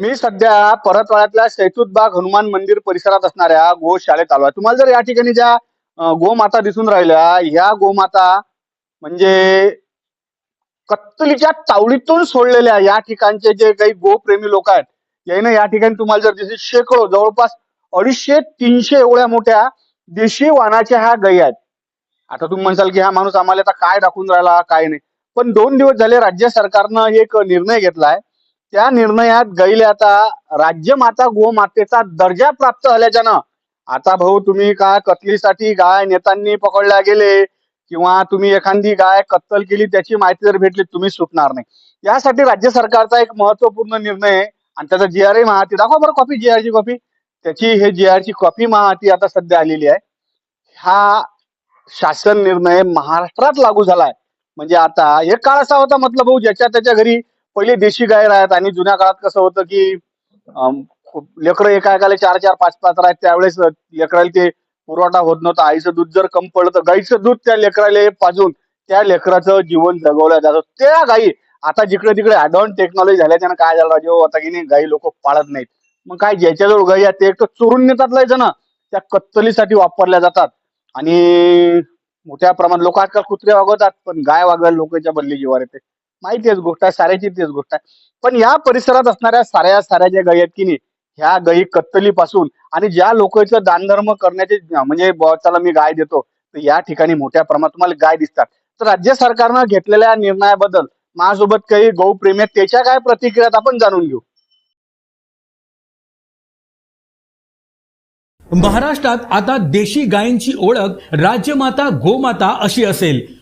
मी सध्या परतवाड्यातल्या सैतुतबाग हनुमान मंदिर परिसरात असणाऱ्या गोशाळेत आलो आहे. तुम्हाला जर या ठिकाणी ज्या गोमाता दिसून राहिल्या ह्या गोमाता म्हणजे कत्तलीच्या तावडीतून सोडलेल्या या ठिकाणचे जे काही गोप्रेमी लोक आहेत याने या ठिकाणी तुम्हाला जर दिसले शेकडो जवळपास अडीचशे तीनशे एवढ्या मोठ्या देशी वाहनाच्या ह्या गायी आहेत. आता तुम्ही म्हणसाल की हा माणूस आम्हाला आता काय दाखवून राहिला काय नाही. पण दोन दिवस झाले राज्य सरकारनं एक निर्णय घेतलाय त्या निर्णयात गाईले आता राज्यमाता गोमातेचा दर्जा प्राप्त झाल्याच्यानं आता भाऊ तुम्ही का कत्लीसाठी गाय नेत्यांनी पकडल्या गेले? किंवा तुम्ही एखादी गाय कत्तल केली त्याची माहिती जर भेटली तुम्ही सुटणार नाही. यासाठी राज्य सरकारचा एक महत्त्वपूर्ण निर्णय आणि त्याचा जी आर महाती दाखवा बरं कॉपी जी ची कॉपी त्याची हे जी ची कॉपी महाती आता सध्या आलेली आहे. हा शासन निर्णय महाराष्ट्रात लागू झालाय. म्हणजे आता एक काळ असा होता मतलब भाऊ ज्याच्या त्याच्या घरी पहिले देशी गाय राहत आणि जुन्या काळात कसं होतं की लेकरं एका एकाला चार चार पाच पाच राहत. त्यावेळेस लेकराला ते पुरवठा होत नव्हता. आईचं दूध जर कम पडलं तर गाईचं दूध त्या लेकराला पाजून त्या लेकराचं जीवन जगवलं जातं. त्या गायी आता जिकडे तिकडे ऍडव्हान्स टेक्नॉलॉजी झाल्याच्यानं काय झालं राजे? हो, आता की नाही गायी लोक पाळत नाहीत. मग काय ज्याच्याजवळ गायी आहेत ते एक तर चोरून नेतात लय जण. त्या कत्तलीसाठी वापरल्या जातात. आणि मोठ्या प्रमाणात लोक आजकाल कुत्रे वागवतात पण गाय वागवायला लोकांच्या बदली जीवार येते. माहिती आहेच गोष्ट आहे साऱ्याची तेच गोष्ट आहे. पण या परिसरात असणाऱ्या साऱ्या साऱ्या ज्या गायी आहेत की नाही ह्या गायी कत्तलीपासून आणि ज्या लोकांचं दानधर्म करण्याचे म्हणजे चला मी गाय देतो तर या ठिकाणी मोठ्या प्रमाणात तुम्हाला गाय दिसतात. तर राज्य सरकारनं घेतलेल्या निर्णयाबद्दल माझ्यासोबत काही गौप्रेमी आहेत त्याच्या काय प्रतिक्रिया आपण जाणून घेऊ. महाराष्ट्रात आता देशी गायींची ओळख राज्यमाता गोमाता अशी असेल.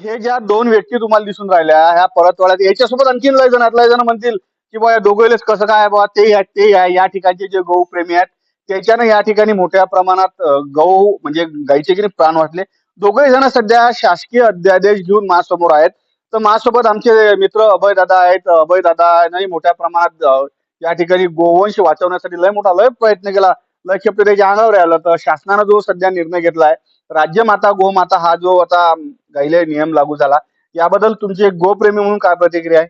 हे ज्या दोन व्यक्ती तुम्हाला दिसून राहिल्या ह्या परतवाड्यात याच्यासोबत आणखीन लय जण लय जण म्हणतील की बा या दोघेलेच कसं काय बा ते आहेत ते आहे या ठिकाणचे जे गहू प्रेमी आहेत त्याच्यानं या ठिकाणी मोठ्या प्रमाणात गहू म्हणजे गायीचे की नाही प्राण वाचले. दोघे जण सध्या शासकीय अध्यादेश घेऊन माझ्यासमोर आहेत. तर माझ्यासोबत आमचे मित्र अभय दादा आहेत. अभय दादा मोठ्या प्रमाणात या ठिकाणी गोवंश वाचवण्यासाठी लय मोठा लय प्रयत्न केला. लय खेप त्याच्या अंगावर आलं. तर शासनानं जो सध्या निर्णय घेतलाय राज्यमाता गोमाता हा जो आता गाईले नियम लागू झाला. याबद्दल तुमची एक गोप्रेमी म्हणून काय प्रतिक्रिया आहे?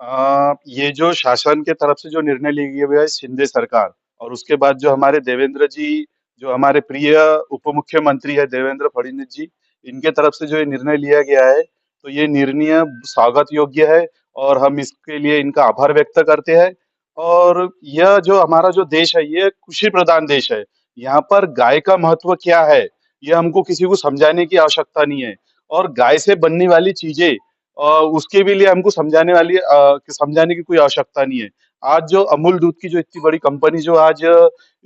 अ, ये जो शासन के तरफ़ से जो निर्णय लिए हुए है शिंदे सरकार और उसके बाद जो हमारे देवेंद्र जी जो हमारे प्रिय उप मुख्यमंत्री है देवेंद्र फडणवीस जी इनके तरफ़ से जो ये निर्णय लिया गया है तो ये निर्णय स्वागत योग्य है और हम इसके लिए इनका आभार व्यक्त करते हैं। और यह जो हमारा जो देश है ये कृषि प्रधान देश है। यहाँ पर गाय का महत्व क्या है ये हमको किसी को समझाने की आवश्यकता नहीं है। और गाय से बनने वाली चीज़ें उसके भी लिए हमको समझाने वाली समझाने की कोई आवश्यकता नहीं है। आज जो अमूल दूध की जो इतनी बड़ी कंपनी जो आज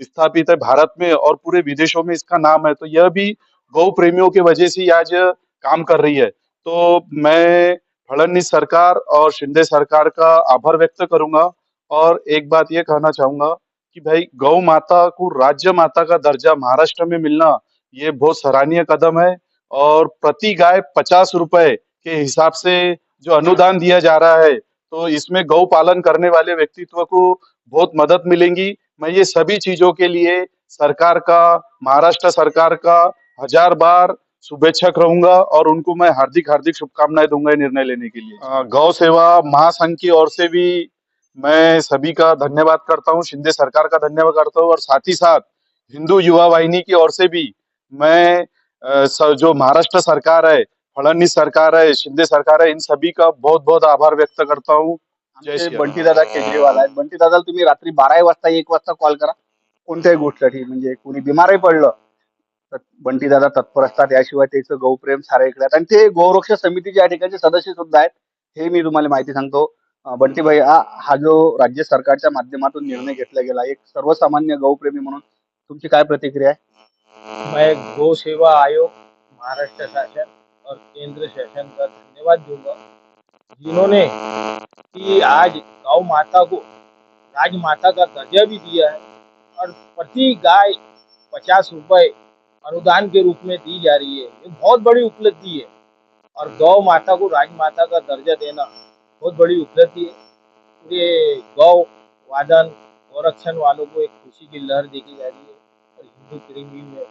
स्थापित है भारत में और पूरे विदेशों में इसका नाम है तो यह भी गौ प्रेमियों की वजह से आज काम कर रही है। तो मैं फडणवीस सरकार और शिंदे सरकार का आभार व्यक्त करूँगा और एक बात ये कहना चाहूँगा कि भाई, गौ माता को राज्य माता का दर्जा महाराष्ट्र में मिलना, ये बहुत सराहनीय कदम है। और प्रति गाय पचास रुपए के हिसाब से जो अनुदान दिया जा रहा है तो इसमें गौ पालन करने वाले व्यक्तित्व को बहुत मदद मिलेंगी। मैं ये सभी चीज़ों के लिए सरकार का, महाराष्ट्र सरकार का हज़ार बार शुभेच्छक रहूँगा और उनको मैं हार्दिक हार्दिक शुभकामनाएँ दूँगा निर्णय लेने के लिए। गौ सेवा महासंघ की ओर से भी मैं सभी का धन्यवाद करता हूँ, शिंदे सरकार का धन्यवाद करता हूँ और साथ ही साथ हिंदू युवा वाहिनी की ओर से भी मैं जो महाराष्ट्र सरकार है फडणवीस सरकार है शिंदे सरकार है इन सभी का बहुत बहुत आभार व्यक्त करता हूँ. बंटी दादा केजरीवाल आहेत. बंटी दादाला तुम्ही रात्री बारा वाजता एक वाजता कॉल करा. कोणत्याही गोष्टीसाठी म्हणजे कोणी बिमारही पडलं तर बंटी दादा तत्पर असतात याशिवाय त्याचं गौप्रेम सारे इकडे आहेत. आणि ते गौरक्ष समितीचे या ठिकाणचे सदस्य सुद्धा आहेत. हे मी तुम्हाला माहिती सांगतो. अं, बंटी भाई हा हा जो राज्य सरकारच्या माध्यमातून निर्णय घेतला गेला एक सर्वसामान्य गौप्रेमी म्हणून तुमची काय प्रतिक्रिया आहे? मैं गौ सेवा आयोग, महाराष्ट्र शासन और केंद्र शासन का धन्यवाद दूँगा, जिन्होंने कि आज गौ माता को, राज माता का दर्जा भी दिया है और प्रति गाय पचास रुपए अनुदान के रूप में दी जा रही है। ये बहुत बड़ी उपलब्धि है और गौ माता को राज माता का दर्जा देना बहुत बड़ी उपलब्धि है। पूरे गौ वादन गौरक्षण वालों को एक खुशी की लहर देखी जा रही है। और में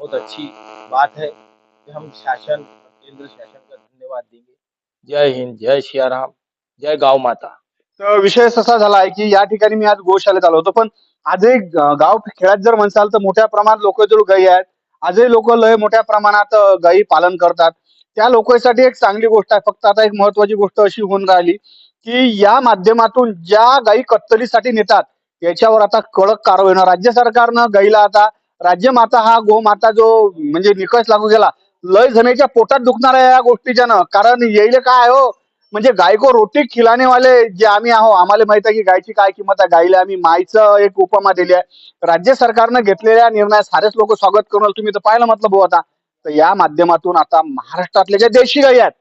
बहुत अच्छी बात है कि हम शासन केंद्र शासन का धन्यवाद देंगे। जय हिंद जय सियाराम जय गाव माता। तर विषय असा झाला आहे की या ठिकाणी मी आज गोशाळेत आलो होतो पण आजही गाव खेळात जर म्हणसाल तर मोठ्या प्रमाणात लोकजळ गायी आहेत. आजही लोक लय मोठ्या प्रमाणात गायी पालन करतात. त्या लोकांसाठी एक चांगली गोष्ट आहे. फक्त आता एक महत्वाची गोष्ट अशी होऊन राहिली की या माध्यमातून ज्या गायी कत्तलीसाठी नेतात याच्यावर आता कडक कारवाई होणार. राज्य सरकारनं गाईला आता राज्यमाता हा गोमाता जो म्हणजे निकष लागू केला लय जणांच्या पोटात दुखणार आहे या गोष्टीच्या ना कारण येईल काय हो? म्हणजे गायको रोटी खिलाने वाले जे आम्ही आहो आम्हाला माहीत आहे की गायची काय किंमत आहे. गायीला आम्ही मायचं एक उपमा दिली आहे. राज्य सरकारनं घेतलेल्या निर्णयात सारेच लोक स्वागत करून तुम्ही तर पाहिलं म्हटलं भाऊ आता. तर या माध्यमातून आता महाराष्ट्रातल्या ज्या देशी गायी आहेत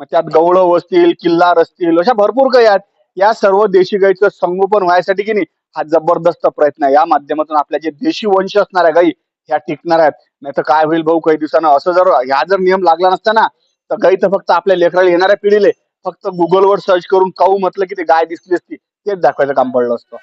मग त्यात गवळं असतील किल्लार असतील अशा भरपूर गायी आहेत. या सर्व देशी गायीचं संगोपन व्हायसाठी की नाही हा जबरदस्त प्रयत्न आहे. या माध्यमातून आपल्या जे देशी वंश असणाऱ्या गायी ह्या टिकणार आहेत. नाही तर काय होईल भाऊ काही दिवसानं? असं जर ह्या जर नियम लागला नसता ना तर गाई तर फक्त आपल्या लेकराला येणाऱ्या पिढीले फक्त गुगलवर सर्च करून काऊ म्हटलं की ते गाय दिसली असती तेच दाखवायचं काम पडलं असतं.